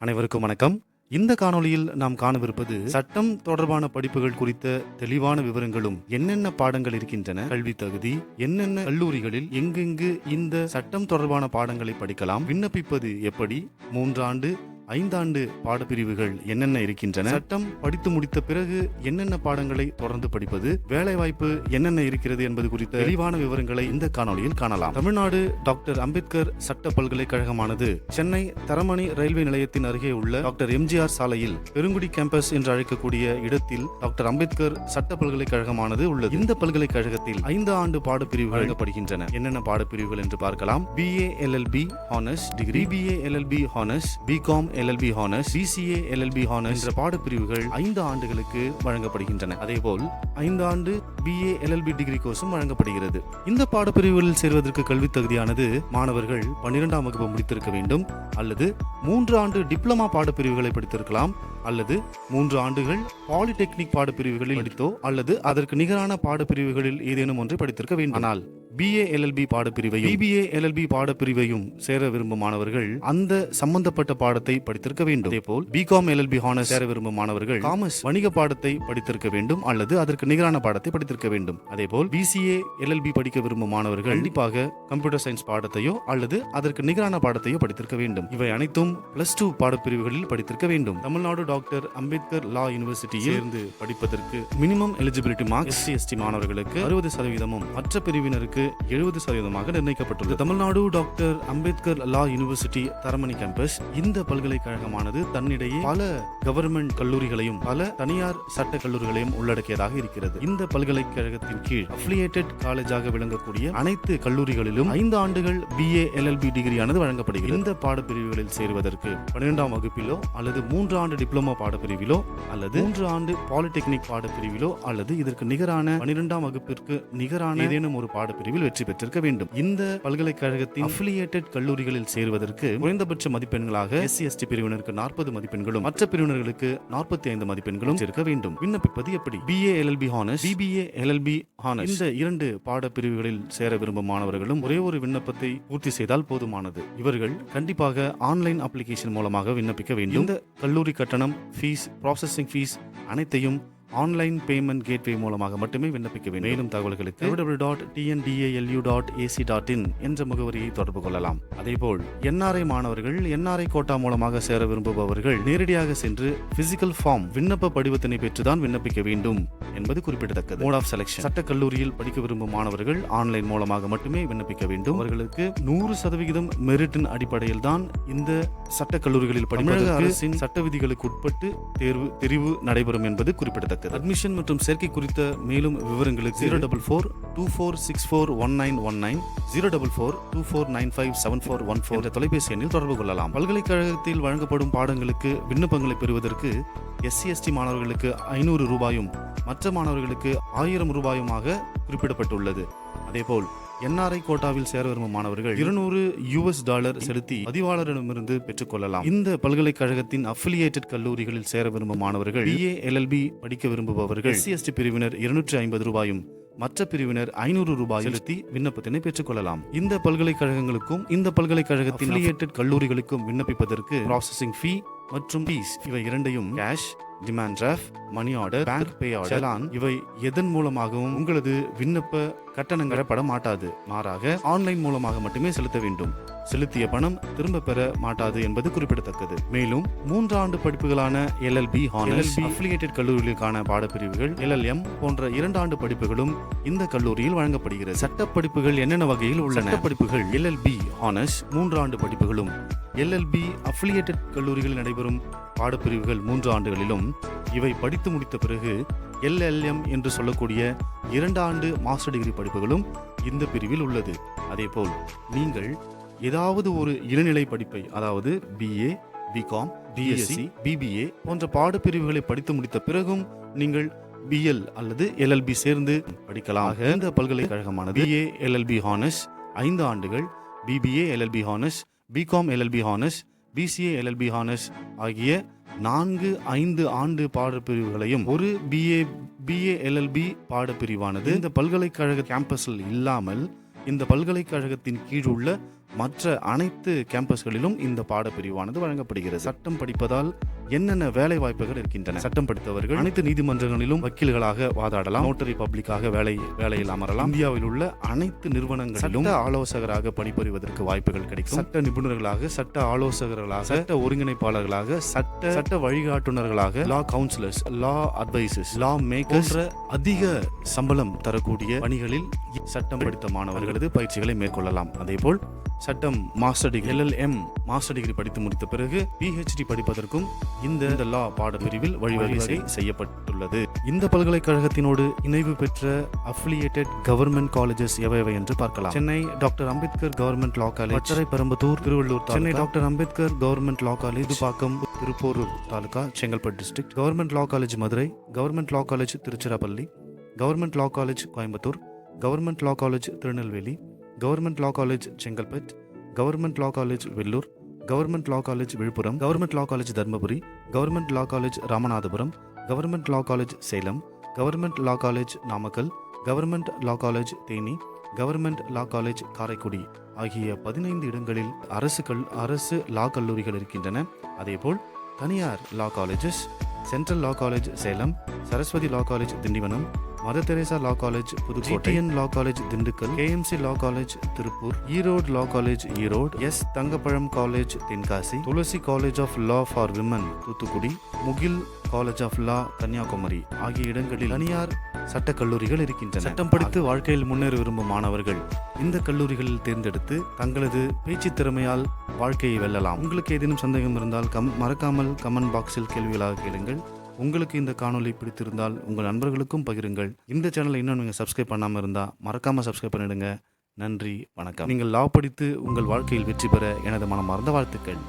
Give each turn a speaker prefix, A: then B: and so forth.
A: அனைவருக்கும் வணக்கம். இந்த காணொளியில் நாம் காணவிருப்பது சட்டம் தொடர்பான படிப்புகள் குறித்த தெளிவான விவரங்களும் என்னென்ன பாடங்கள் இருக்கின்றன கல்வி தகுதி என்னென்ன கல்லூரிகளில் எங்கெங்கு இந்த சட்டம் தொடர்பான பாடங்களை படிக்கலாம் விண்ணப்பிப்பது எப்படி மூன்றாண்டு ஐந்தாண்டு பாடப்பிரிவுகள் என்னென்ன இருக்கின்றன? சட்டம் படித்து முடித்த பிறகு என்னென்ன பாடங்களை தொடர்ந்து படிப்பது? வேலைவாய்ப்பு என்னென்ன இருக்கிறது என்பது குறித்த தெளிவான விவரங்களை இந்த காணொளியில் காணலாம். தமிழ்நாடு டாக்டர் அம்பேத்கர் சட்ட பல்கலைக்கழகமானது சென்னை தரமணி ரயில்வே நிலையத்தின் அருகே உள்ள டாக்டர் எம்ஜிஆர் சாலையில் பெருங்குடி கேம்பஸ் என்று அழைக்கக்கூடிய இடத்தில் டாக்டர் அம்பேத்கர் சட்ட பல்கலைக்கழகமானது உள்ளது. இந்த பல்கலைக்கழகத்தில் ஐந்து ஆண்டு பாடப்பிரிவு வழங்கப்படுகின்றன. என்னென்ன பாடப்பிரிவுகள் என்று பார்க்கலாம். BA LLB honours degree BA LLB honours BCom LLB honours BCA LLB honours என்ற பாடப்பிரிவுகள் ஐந்து ஆண்டுகளுக்கு வழங்கப்படுகின்றன. அதேபோல் ஐந்து ஆண்டு பிஏ எல்எல்பி டிகிரி கோர்ஸும் வழங்கப்படுகிறது. இந்த பாடப்பிரிவுகளில் சேர்வதற்கு கல்வித் தகுதியானது மாணவர்கள் பன்னிரெண்டாம் வகுப்பு முடித்திருக்க வேண்டும் அல்லது மூன்று ஆண்டு டிப்ளமா பாடப்பிரிவுகளை படித்திருக்கலாம் அல்லது மூன்று ஆண்டுகள் பாலிடெக்னிக் பாடப்பிரிவுகளில் படித்தோ அல்லது அதற்கு நிகரான பாடப்பிரிவுகளில் ஏதேனும் ஒன்றை படித்திருக்க வேண்டும். ஆனால் பிஏ எல்எல்பி பாடப்பிரிவையும் பிபிஏ எல்எல்பி பாடப்பிரிவையும் சேர விரும்பும் மாணவர்கள் அந்த சம்பந்தப்பட்ட பாடத்தை படித்திருக்க வேண்டும். அதேபோல் பிகாம் எல்எல்பி ஹானர்ஸ் சேர விரும்பும் மாணவர்கள் காமர்ஸ் வணிக பாடத்தை படித்திருக்க வேண்டும் அல்லது அதற்கு நிகரான பாடத்தை படித்திருக்க வேண்டும். அதேபோல் பிசிஏ எல்எல்பி படிக்க விரும்பும் மாணவர்கள் கண்டிப்பாக கம்ப்யூட்டர் சயின்ஸ் பாடத்தையோ அல்லது அதற்கு நிகரான பாடத்தையோ படித்திருக்க வேண்டும். இவை அனைத்தும் பிளஸ் டூ பாடப்பிரிவுகளில் படித்திருக்க வேண்டும். தமிழ்நாடு டாக்டர் அம்பேத்கர் லா யூனிவர்சிட்டியில் சேர்ந்து படிப்பதற்கு minimum eligibility marks SC ST மாணவர்களுக்கு அறுபது சதவீதமும் மற்ற பிரிவினருக்கு எழுபது சதவீதமாக நிர்ணயிக்கப்பட்டுள்ளது. Tamil Nadu doctor Ambedkar law university Taramani campus இந்த பல்கலைக்கழகமானது தன்னிடையே பல கவர்மெண்ட் கல்லூரிகளையும் பல தனியார் சட்ட கல்லூரிகளையும் உள்ளடக்கியதாக இருக்கிறது. இந்த பல்கலைக்கழகத்தின் கீழ் அஃபிலியேட்டட் காலேஜாக விளங்கக்கூடிய அனைத்து கல்லூரிகளிலும் ஐந்து ஆண்டுகள் பிஏ எல்எல்பி டிகிரியானது வழங்கப்படுகிறது. இந்த பாடப்பிரிவுகளில் சேருவதற்கு பன்னிரெண்டாம் வகுப்பிலோ அல்லது மூன்று ஆண்டு டிப்ளமோ பாடப்பிரிவிலோ அல்லது மூன்று ஆண்டு பாலிடெக்னிக் பாடப்பிரிவிலோ அல்லது இதற்கு நிகரான பன்னிரெண்டாம் வகுப்பிற்கு நிகரான ஏதேனும் ஒரு பாடப்பிரிவில் தேர்வில் வெற்றி பெற்றிருக்க வேண்டும். இந்த பல்கலைக்கழகத்தின் அஃபிலியேட்டட் கல்லூரிகளில் சேருவதற்கு குறைந்தபட்ச மதிப்பெண்களாக எஸ்சி எஸ்டி பிரிவினருக்கு நாற்பது மதிப்பெண்களும் மற்ற பிரிவினர்களுக்கு நாற்பத்தி ஐந்து மதிப்பெண்களும் இருக்க வேண்டும். விண்ணப்பிப்பது எப்படி? BA LLB honours BBA LLB honours இந்த இரண்டு பாட பிரிவுகளில் சேர விரும்பும் மாணவர்களும் ஒரே ஒரு விண்ணப்பத்தை பூர்த்தி செய்தால் போதுமானது. இவர்கள் கண்டிப்பாக ஆன்லைன் அப்ளிகேஷன் மூலமாக விண்ணப்பிக்க வேண்டும். இந்த கல்லூரி கட்டணம் ஃபீஸ் ப்ராசஸிங் ஃபீஸ் அனைத்தையும் ஆன்லைன் பேமெண்ட் கேட்வே மூலமாக மட்டுமே விண்ணப்பிக்க வேண்டும். மேலும் தகவல்களுக்கு www.tndalU.ac.in dot TNDALU dot AC dot in என்ற முகவரியை தொடர்பு கொள்ளலாம். அதேபோல் என்ஆர்ஐ மாணவர்கள் என்ஆர்ஐ கோட்டா மூலமாக சேர விரும்புபவர்கள் நேரடியாக சென்று பிசிக்கல் ஃபார்ம் விண்ணப்ப படிவத்தினை பெற்றுதான் விண்ணப்பிக்க வேண்டும் என்பது குறிப்பிடத்தக்கது. மோட் ஆஃப் செலக்ஷன் சட்ட கல்லூரியில் படிக்க விரும்பும் மாணவர்கள் ஆன்லைன் மூலமாக மட்டுமே விண்ணப்பிக்க வேண்டும். அவர்களுக்கு நூறு சதவிகிதம் மெரிட்டின் அடிப்படையில் தான் இந்த சட்ட கல்லூரிகளில் படிப்பதற்கு அரசின் சட்ட விதிகளுக்கு உட்பட்டு தேர்வு தெரிவு நடைபெறும் என்பது குறிப்பிடத்தக்கது. அட்மிஷன் மற்றும் சேர்க்கை குறித்த மேலும் விவரங்களுக்கு zero double four two four six four one nine one nine zero double four two four nine five seven four one four என்ற தொலைபேசி எண்ணில் தொடர்பு கொள்ளலாம். பல்கலைக்கழகத்தில் வழங்கப்படும் பாடங்களுக்கு விண்ணப்பங்களை பெறுவதற்கு எஸ்சி எஸ்டி மாணவர்களுக்கு ஐநூறு ரூபாயும் மற்ற மாணவர்களுக்கு ஆயிரம் ரூபாயுமாக குறிப்பிடப்பட்டுள்ளது. அதேபோல் என்ஆர்ஐ கோட்டாவில் சேர விரும்பும் மாணவர்கள் இருநூறு யூஎஸ் டாலர் செலுத்தி பதிவாளரிடமிருந்து பெற்றுக்கொள்ளலாம். இந்த பல்கலைக்கழகத்தின் அஃபிலியேட்டட் கல்லூரிகளில் சேர விரும்பும் மாணவர்கள் பிஏ எல்எல்பி படிக்க விரும்புபவர்கள் எஸ்சி எஸ்டி பிரிவினர் இருநூற்றி ஐம்பது ரூபாயும் மற்ற பிரிவினர் ஐநூறு ரூபாய் செலுத்தி விண்ணப்பத்தினை பெற்றுக்கொள்ளலாம். இந்த பல்கலைக்கழகங்களுக்கும் இந்த பல்கலைக்கழகத்தின் கல்லூரிகளுக்கும் விண்ணப்பிப்பதற்கு ப்ராசஸிங் ஃபீ மற்றும் ஃபீஸ் இவை இரண்டையும் cash demand draft money order bank pay order challan இவை எதன் மூலமாகவும் உங்களது விண்ணப்ப கட்டணங்கரப்பட மாட்டாது மாறாக ஆன்லைன் மூலமாக மட்டுமே செலுத்த வேண்டும். செலுத்திய பணம் திரும்ப பெற மாட்டாது என்பது குறிப்பிடத்தக்கது. மேலும் மூன்று ஆண்டு படிப்புகளான எல்எல்பி ஹானர்ஸ் அஃபிலியேட்டட் கல்லூரிகளுக்கான பாடப்பிரிவுகள் எல்எல்எம் போன்ற இரண்டு ஆண்டு படிப்புகளும் இந்த கல்லூரியில் வழங்கப்படுகிறது. சட்ட படிப்புகள் என்னென்ன வகையில் உள்ளன? சட்ட படிப்புகள் எல்எல்பி ஹானர்ஸ் மூன்று ஆண்டு படிப்புகளும் எல்எல்பி அஃபிலியேட்டட் கல்லூரிகளில் நடைபெறும் பாடப்பிரிவுகள் மூன்று ஆண்டுகளிலும் இவை படித்து முடித்த பிறகு எல்எல்எம் என்று சொல்லக்கூடிய இரண்டு ஆண்டு மாஸ்டர் டிகிரி படிப்புகளும் இந்த பிரிவில் உள்ளது. அதேபோல் நீங்கள் ஏதாவது ஒரு இளநிலை படிப்பை அதாவது பிஏ பிகாம் பிஎஸ்சி பிபிஏ போன்ற பாடப்பிரிவுகளை படித்து முடித்த பிறகும் நீங்கள் பிஎல் அல்லது எல்எல்பி சேர்ந்து படிக்கலாம். இந்த பல்கலைக்கழகமானது பிஏ எல்எல்பி ஹானஸ் ஐந்து ஆண்டுகள் BBA LLB honours BCom LLB honours BCA LLB honours ஆகிய நான்கு ஐந்து ஆண்டு பாடப்பிரிவுகளையும் ஒரு பிஏ பிஏ எல்எல்பி பாடப்பிரிவானது இந்த பல்கலைக்கழக கேம்பஸில் இல்லாமல் இந்த பல்கலைக்கழகத்தின் கீழ் உள்ள மற்ற அனைத்து கேம்பஸ்களிலும் இந்த பாடப்பிரிவானது வழங்கப்படுகிறது. சட்டம் படிப்பதால் என்னென்ன வேலை வாய்ப்புகள் இருக்கின்றன? சட்டம் படித்தவர்கள் அனைத்து நீதிமன்றங்களிலும் வக்கீல்களாக வாதாடலாம். நோட்டரி பப்ளிக்காக வேலை வேலையில் அமரலாம். இந்தியாவில் உள்ள அனைத்து நிறுவனங்களிலும் ஆலோசகராக பணிபுரிவதற்கு வாய்ப்புகள் கிடைக்கும். சட்ட நிபுணர்களாக சட்ட ஆலோசகர்களாக சட்ட ஒருங்கிணைப்பாளர்களாக சட்ட சட்ட வழிகாட்டுனர்களாக law counsellors law advisers law makers அதிக சம்பளம் தரக்கூடிய பணிகளில் சட்டம் படித்த மாணவர்களது பயிற்சிகளை மேற்கொள்ளலாம். அதேபோல் சட்டம் master degree LLM master degree படித்து முடித்த பிறகு பிஹெச்டி படிப்பதற்கும் இந்த லா பாடப்பிரிவில் வழிவகை செய்யப்பட்டுள்ளது. இந்த பல்கலைக்கழகத்தினோடு இணைவு பெற்ற அஃபிலியேட்டட் கவர்மெண்ட் காலேஜஸ் எவை என்று பார்க்கலாம். Chennai doctor Ambedkar government law college பச்சரை Perambathur Tiruvallur Chennai doctor Ambedkar government law college Pakkam Thiruporur taluka Chengalpattu district government law college Madurai. Government law college Tiruchirappalli. Government law college Coimbatore. Government law college Tirunelveli. Government law college Chengalpattu government law college Vellore government law college Villupuram government law college Dharmapuri government law college Ramanathapuram government law college Salem government law college Namakkal government law college Theni government law college Karaikudi ஆகிய பதினைந்து இடங்களில் அரசு கல் அரசு லா கல்லூரிகள் இருக்கின்றன அதேபோல் தனியார் law colleges central law college Salem Saraswathi law college Tindivanam Mother Teresa law college Pudukkottai law college Dindigul KMC law college Tiruppur Erode law college Erode S Thangapazham college Tenkasi Thulasi college of law for women Thoothukudi Mugil college of law Kanyakumari ஆகிய இடங்களில் தனியார் சட்ட கல்லூரிகள் இருக்கின்றன. சட்டம் படித்து வாழ்க்கையில் முன்னேற விரும்பும் மாணவர்கள் இந்த கல்லூரிகளில் தேர்ந்தெடுத்து தங்களது பேச்சு திறமையால் வாழ்க்கையை வெல்லலாம். உங்களுக்கு ஏதேனும் சந்தேகம் இருந்தால் கம் மறக்காமல் கமெண்ட் பாக்ஸில் கேள்விகளாக கேளுங்கள். உங்களுக்கு இந்த காணொலி பிடித்திருந்தால் உங்கள் நண்பர்களுக்கும் பகிருங்கள். இந்த சேனலை இன்னும் நீங்கள் சப்ஸ்கிரைப் பண்ணாமல் இருந்தால் மறக்காமல் சப்ஸ்கிரைப் பண்ணிடுங்க. நன்றி வணக்கம். நீங்கள் லா படித்து உங்கள் வாழ்க்கையில் வெற்றி பெற எனது மனமார்ந்த வாழ்த்துக்கள்.